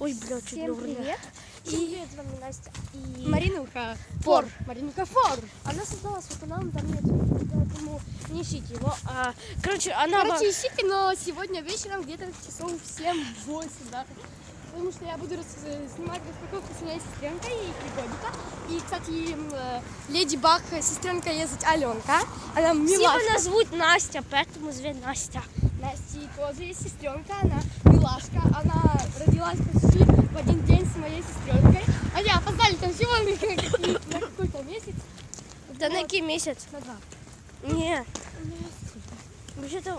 Ой, бля, чуть Всем привет. И... Привет, вам Настя. И... Маринуха. Фор. Маринуха Фор. Она создала свой канал, там нет поэтому не ищите его. А, короче, она... Короче, ищите, но сегодня вечером где-то часов в 7-8, да. Потому что я буду снимать распаковку с моей сестренкой и три годика. И, кстати, э, Леди Баг, сестренка ездить Аленка. Она милашка. мене звуть Настя, поэтому зве Настя. Насти тоже есть сестренка, она моей сестренкой. А я опоздали там всего на какой-то месяц. Та на який місяць? На два. Ні. Вообще-то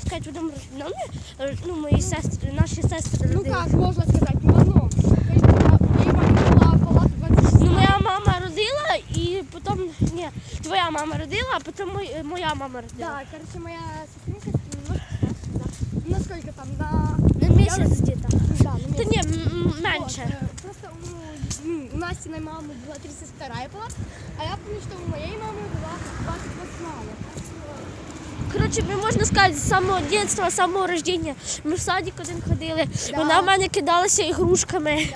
сказати, в одному домі, е, ну, мої сестри, наші сестри Ну как можно сказать, не в была палата 26. Ну, моя мама родила, і потім, ні, твоя мама родила, а потім мой- моя мама родила. Да, короче, моя сестренка немножко старше, да. На сколько там? На... На місяць где-то. Да, на Та месяц. ні, м- м- Вот, менше. э, Просто у, ну, у Настиной мамы была 32 палата, а я помню, что у моей мамы была 28 Так что Коротше, ми можна сказати, з самого дитинства, з самого рождення. Ми в садик один ходили. Да. Вона в мене кидалася ігрушками,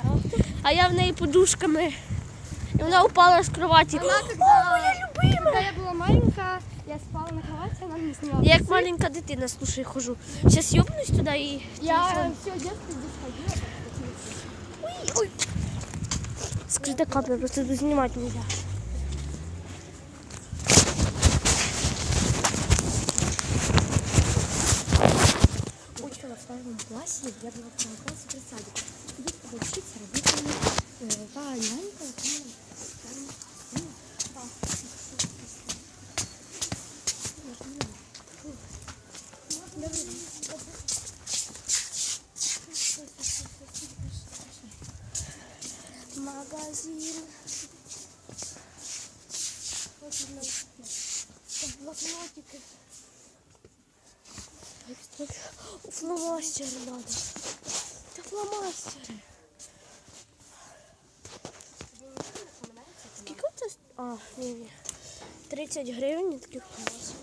а я в неї подушками. І вона упала з кроваті. Она, когда, когда я была маленькая, я спала на кровати, она мне сняла. Я як трусы. маленька дитина, слушай, хожу. Зараз йобнусь туди і. Я телефон. все детство здесь ходила. Ой. Скрита камера, просто тут знімати не можна. Учила в первом классе, я была в первом классе при садике. Идут подучиться родителями, э, та нянька, там, ну, да. Магазин. Блокнотики. Фломастер надо. Это фломастер. Скільки це? А, ні, ні. 30 гривень таких фломастерів.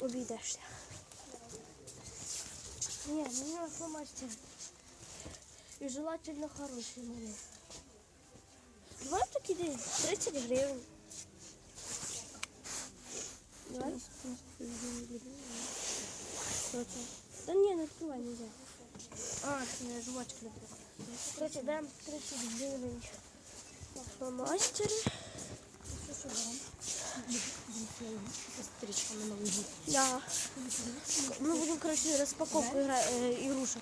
Обійдешся. Ні, мені фломастер. І желательно хороший мене. Давай такі десь 30 гривень. Давай. Що це? Та ні, не відкривай, не можна. А, це жвачка не відкривай. Короче, даємо 30 гривень на фломастері. Сестричка на Новый год. Да. Мы будем, короче, распаковку игра, э, игрушек.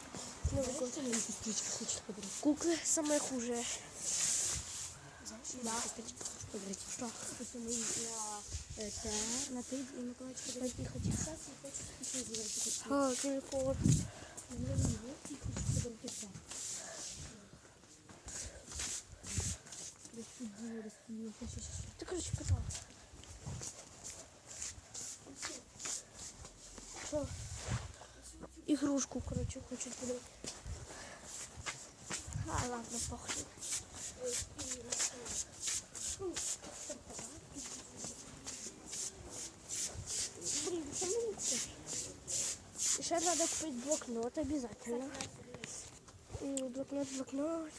Ну, вот. Сестричка хочет подарить. Куклы самые хуже. Да. Сестричка хочет подарить. Что? Просто мы на, это, на ты и Миколаевич подарить не хотим. Сейчас я хочу еще подарить. А, телефон. На Новый год и Игрушку, короче, хочу подарить. А, ладно, похуй. Блин. Еще надо купить блокнот обязательно. Блокнот, блокнот.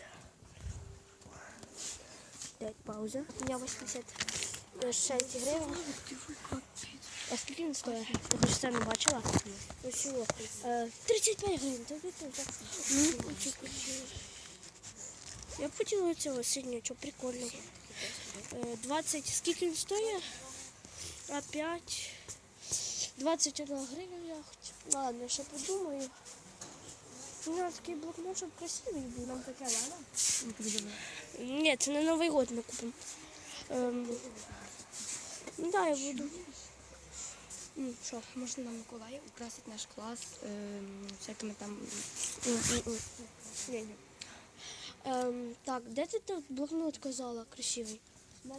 Дать пауза. У меня 86 гривень. А скільки він стоїть? Я хоч це не бачила. Ну чого? Е, 35 гривень. Та ти тут. Ну, Я б хотіла цього що прикольно. Е, 20, скільки він стоїть? А 5. 21 гривня я хочу. Ладно, ще подумаю. У мене такий блокнот, щоб красивий був. Нам такая надо? Ну. Ні, це на Новий год ми купимо. Ем, ну да, я буду. М, Що? Можно на Миколая украсить наш класс э, всякими там... Ем, так, де ти тут блокнот казала красивий? На.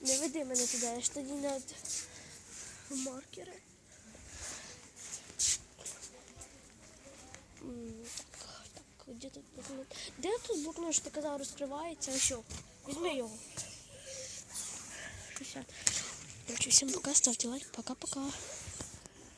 Не веди мене туди, я ж тоді над маркери. Так, так, де тут блокнот? Де тут блокнот, що ти казала, розкривається? А що? Візьми його. 60. Короче, всем пока, ставьте лайк, пока-пока.